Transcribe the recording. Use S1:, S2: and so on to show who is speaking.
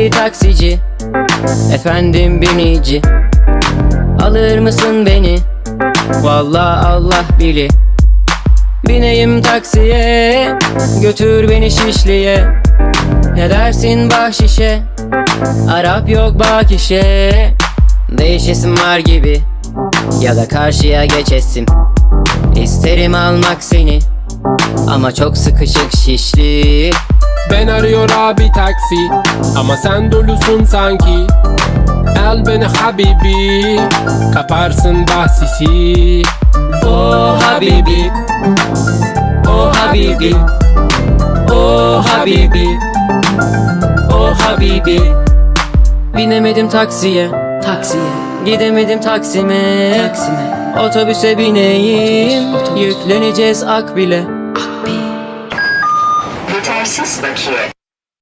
S1: Taksi taksici. Efendim binici. Alır mısın beni? Vallahi Allah bili Bineyim taksiye Götür beni Şişli'ye. Ne dersin bahşişe? Arap yok bak işe. Değişesim var gibi. Ya da karşıya geçesim. İsterim almak seni. Ama çok sıkışık şişli
S2: Ben arıyor abi taksi Ama sen dolusun sanki. Al beni habibi Kaparsın bahsisi.
S1: Oh Habibi Oh Habibi Oh Habibi Oh Habibi. Binemedim taksiye Taksiye. Gidemedim Taksim'e. Taksim'e. Otobüse bineyim Yükleneceğiz Akbil'e
S3: entire system here.